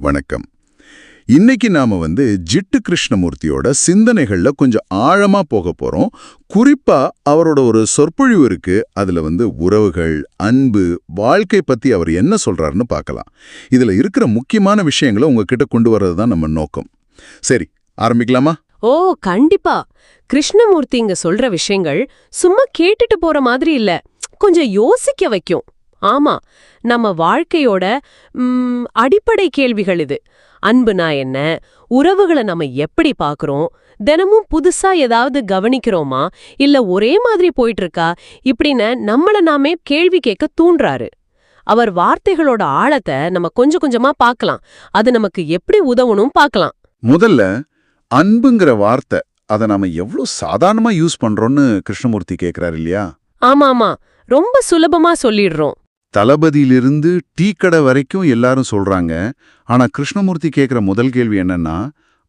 வணக்கம். இன்னைக்கு நாம வந்து ஜிட்டு கிருஷ்ணமூர்த்தியோட சிந்தனைகள்ல கொஞ்சம் ஆழமா போக போறோம். குறிப்பா அவரோட ஒரு சொற்பொழிவு இருக்கு. அதுல வந்து உறவுகள் அன்பு வாழ்க்கை பத்தி அவர் என்ன சொல்றாருன்னு பார்க்கலாம். இதுல இருக்கிற முக்கியமான விஷயங்களை உங்ககிட்ட கொண்டு வர்றது தான் நம்ம நோக்கம். சரி ஆரம்பிக்கலாமா? ஓ கண்டிப்பா. கிருஷ்ணமூர்த்தி இங்க சொல்ற விஷயங்கள் சும்மா கேட்டுட்டு போற மாதிரி இல்ல. கொஞ்சம் யோசிக்க வைக்கும். ஆமா நம்ம வாழ்க்கையோட அடிப்படை கேள்விகள் இது. அன்புனா என்ன? உறவுகளை நம்ம எப்படி பாக்குறோம்? தினமும் புதுசா ஏதாவது கவனிக்கிறோமா? இல்ல ஒரே மாதிரி போயிட்டு இருக்கா இப்படின்னு நம்மள நாமே கேள்வி கேட்க தூண்டுறாரு அவர் வார்த்தைகளோட ஆழத்தை நம்ம கொஞ்சம் கொஞ்சமா பார்க்கலாம் அது நமக்கு எப்படி உதவணும் பார்க்கலாம் முதல்ல அன்புங்கிற வார்த்தை அதை நாம எவ்வளவு சாதாரணமா யூஸ் பண்றோம்னு கிருஷ்ணமூர்த்தி கேக்குறாரு இல்லையா? ஆமா ஆமா ரொம்ப சுலபமா சொல்லிடுறோம். தளபதியிலிருந்து டீ கடை வரைக்கும் எல்லாரும் சொல்றாங்க. ஆனா கிருஷ்ணமூர்த்தி கேக்குற முதல் கேள்வி என்னன்னா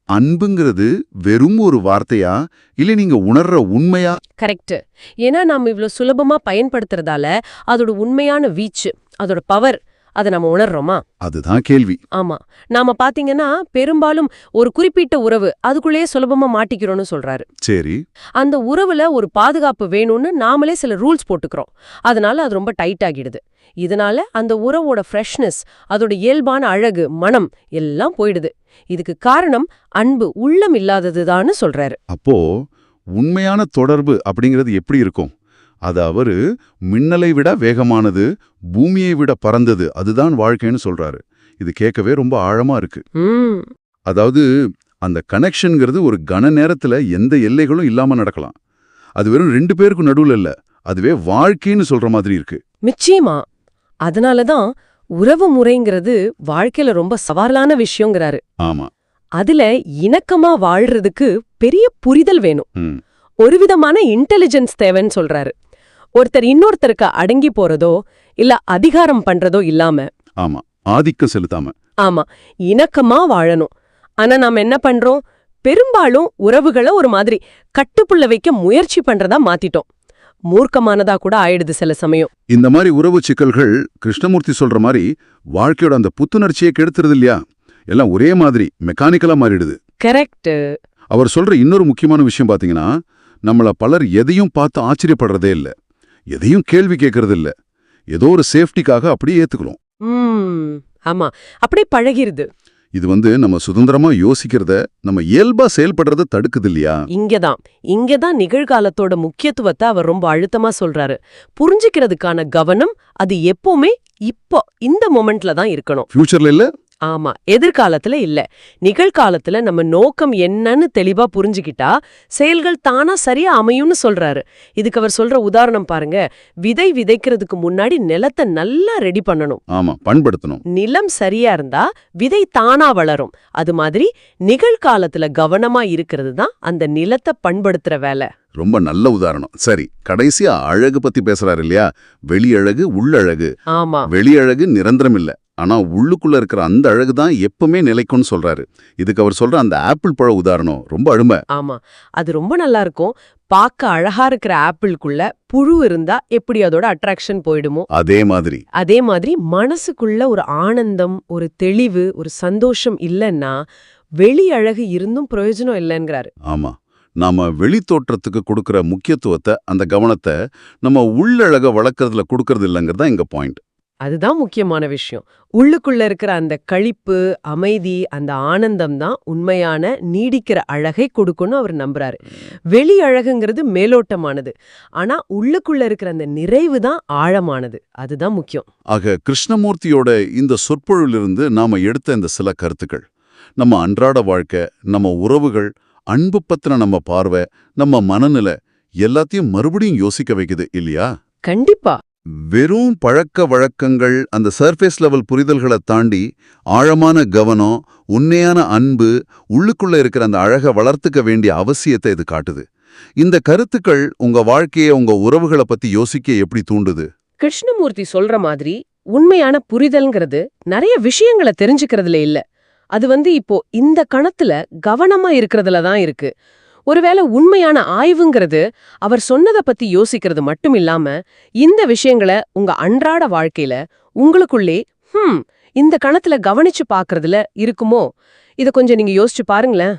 அன்புங்கிறது வெறும் ஒரு வார்த்தையா? இல்ல நீங்க உணர்ற உண்மையா? கரெக்ட் ஏன்னா நாம் இவ்ளோ சுலபமா பயன்படுத்துறதால அதோட உண்மையான வீச்சு அதோட பவர் அதை நம்ம உணர்றோமா? அதுதான் கேள்வி. ஆமா. நாம பாத்தீங்கன்னா பெரும்பாலும் ஒரு குறிப்பிட்ட உறவு அதுக்குள்ளேயே சுலபமா மாட்டிக்கிறோம்னு சொல்றாரு. சரி. அந்த உறவுல ஒரு பாதுகாப்பு வேணும்னு நாமளே சில ரூல்ஸ் போட்டுக்கிறோம். அதனால அது ரொம்ப டைட் ஆகிடுது. இதனால அந்த உறவோட ஃப்ரெஷ்னஸ் அதோட இயல்பான அழகு மனம் எல்லாம் போயிடுது. இதுக்கு காரணம் அன்பு உள்ளம் இல்லாததுதான்னு சொல்றாரு. அப்போ உண்மையான தொடர்பு அப்படிங்கிறது எப்படி இருக்கும்? அது அவரு மின்னலை விட வேகமானது பூமியை விட பறந்தது அதுதான் வாழ்க்கைன்னு சொல்றாரு. இது கேட்கவே ரொம்ப ஆழமா இருக்கு. அதாவது அந்த கனெக்ஷன்ங்கிறது ஒரு கன நேரத்துல எந்த எல்லைகளும் இல்லாம நடக்கலாம். அது வெறும் ரெண்டு பேருக்கும் நடுவுல இல்ல அதுவே வாழ்க்கைன்னு சொல்ற மாதிரி இருக்கு. நிச்சயமா. அதனாலதான் உறவு முறைங்கிறது வாழ்க்கையில ரொம்ப சவாலான விஷயங்கிறாரு. ஆமா. அதுல இணக்கமா வாழ்றதுக்கு பெரிய புரிதல் வேணும். ஒரு விதமான இன்டெலிஜென்ஸ் தேவைன்னு சொல்றாரு. ஒருத்தர் இன்னொருத்தருக்கு அடங்கி போறதோ இல்ல அதிகாரம் பண்றதோ இல்லாம. ஆமா ஆதிக்கம் செலுத்தாம. ஆமா இணக்கமா வாழணும். ஆனா நாம என்ன பண்றோம்? பெரும்பாலும் உறவுகளை ஒரு மாதிரி கட்டுப்புள்ள வைக்க முயற்சி பண்றதா மாத்திட்டோம். மூர்க்கமானதா கூட ஆயிடுது சில சமயம். இந்த மாதிரி உறவு சிக்கல்கள் கிருஷ்ணமூர்த்தி சொல்ற மாதிரி வாழ்க்கையோட அந்த புத்துணர்ச்சியை கெடுத்துறது இல்லையா? எல்லாம் ஒரே மாதிரி மெக்கானிக்கலா மாறிடுது. கரெக்ட் அவர் சொல்ற இன்னொரு முக்கியமான விஷயம் பாத்தீங்கன்னா நம்மள பலர் எதையும் பார்த்து ஆச்சரியப்படுறதே இல்ல. எதையும் கேள்வி கேட்கறது இல்ல ஏதோ ஒரு சேஃப்டிக்காக அப்படியே ஏத்துக்கிறோம். ஆமா. அப்படியே பழகிருது. இது வந்து நம்ம சுதந்திரமா யோசிக்கிறத நம்ம இயல்பா செயல்படுறத தடுக்குது இல்லையா? இங்கதான். இங்கதான் நிகழ்காலத்தோட முக்கியத்துவத்தை அவர் ரொம்ப அழுத்தமா சொல்றாரு. புரிஞ்சுக்கிறதுக்கான கவனம் அது எப்பவுமே இப்போ இந்த மொமெண்ட்ல தான் இருக்கணும். ஃபியூச்சர்ல இல்ல? ஆமா எதிர்காலத்துல இல்ல. நிகழ்காலத்துல நம்ம நோக்கம் என்னன்னு தெளிவா புரிஞ்சுக்கிட்டா செயல்கள் தானா சரியா அமையும்னு சொல்றாரு. இதுக்கு அவர் சொல்ற உதாரணம் பாருங்க. விதை விதைக்கிறதுக்கு முன்னாடி நிலத்தை நல்லா ரெடி பண்ணணும். ஆமா பண்படுத்தணும். நிலம் சரியா இருந்தா விதை தானா வளரும். அது மாதிரி நிகழ்காலத்துல கவனமா இருக்கிறது தான் அந்த நிலத்தை பண்படுத்துற வேலை. ரொம்ப நல்ல உதாரணம். சரி கடைசியா அழகு பத்தி பேசுறாரு இல்லையா? வெளியழகு உள்ளழகு. ஆமா. வெளியழகு நிரந்தரம் இல்ல. ஆனா உள்ளுக்குள்ள இருக்கிற அந்த அழகு தான் எப்பவுமே நிலைக்கும்னு சொல்றாரு. இதுக்கு அவர் சொல்ற அந்த ஆப்பிள் பழ உதாரணம் ரொம்ப அருமை. ஆமா. அது ரொம்ப நல்லா இருக்கும். பார்க்க அழகா இருக்கிற ஆப்பிள்குள்ள புழு இருந்தா எப்படி அதோட அட்ராக்ஷன் போயிடுமோ? அதே மாதிரி. அதே மாதிரி மனசுக்குள்ள ஒரு ஆனந்தம் ஒரு தெளிவு ஒரு சந்தோஷம் இல்லைன்னா வெளி அழகு இருந்தும் பிரயோஜனம் இல்லைங்கிறாரு ஆமா. நாம வெளித்தோற்றத்துக்கு கொடுக்கிற முக்கியத்துவத்தை அந்த கவனத்தை நம்ம உள்ளழக வளர்க்கறதுல கொடுக்கறது இல்லைங்கிறது தான் இங்க பாயிண்ட் அதுதான் முக்கியமான விஷயம். உள்ளுக்குள்ள இருக்கிற அந்த களிப்பு அமைதி அந்த ஆனந்தம் தான் உண்மையான நீடிக்கிற அழகை கொடுக்கும்னு அவர் நம்புறாரு. வெளி அழகுங்கிறது மேலோட்டமானது. ஆனா உள்ளுக்குள்ள இருக்கிற அந்த நிறைவு தான் ஆழமானது. அதுதான் முக்கியம். ஆக கிருஷ்ணமூர்த்தியோட இந்த சொற்பொழிலிருந்து நாம எடுத்த இந்த சில கருத்துக்கள். நம்ம அன்றாட வாழ்க்கை நம்ம உறவுகள் அன்பு பத்தின நம்ம பார்வை நம்ம மனநிலை எல்லாத்தையும் மறுபடியும் யோசிக்க வைக்குது இல்லையா? கண்டிப்பா. வெறும் பழக்க வழக்கங்கள் அந்த சர்ஃபேஸ் லெவல் புரிதல்களை தாண்டி ஆழமான கவனம் உண்மையான அன்பு உள்ளுக்குள்ள இருக்கிற அந்த அழகை வளர்த்துக்க வேண்டிய அவசியத்தை இது காட்டுது. இந்த கருத்துக்கள் உங்க வாழ்க்கையை உங்க உறவுகளை பத்தி யோசிக்க எப்படி தூண்டுது? கிருஷ்ணமூர்த்தி சொல்ற மாதிரி உண்மையான புரிதல்ங்கிறது நிறைய விஷயங்களை தெரிஞ்சுக்கிறதுல இல்ல. அது வந்து இப்போ இந்த கணத்துல கவனமா இருக்கிறதுல தான் இருக்கு. ஒருவேளை உண்மையான ஆய்வுங்கிறது அவர் சொன்னதை பத்தி யோசிக்கிறது மட்டும் இல்லாம இந்த விஷயங்களை உங்க அன்றாட வாழ்க்கையில உங்களுக்குள்ளே ஹம் இந்த கணத்துல கவனிச்சு பாக்குறதுல இருக்குமோ? இத கொஞ்சம் நீங்க யோசிச்சு பாருங்களேன்.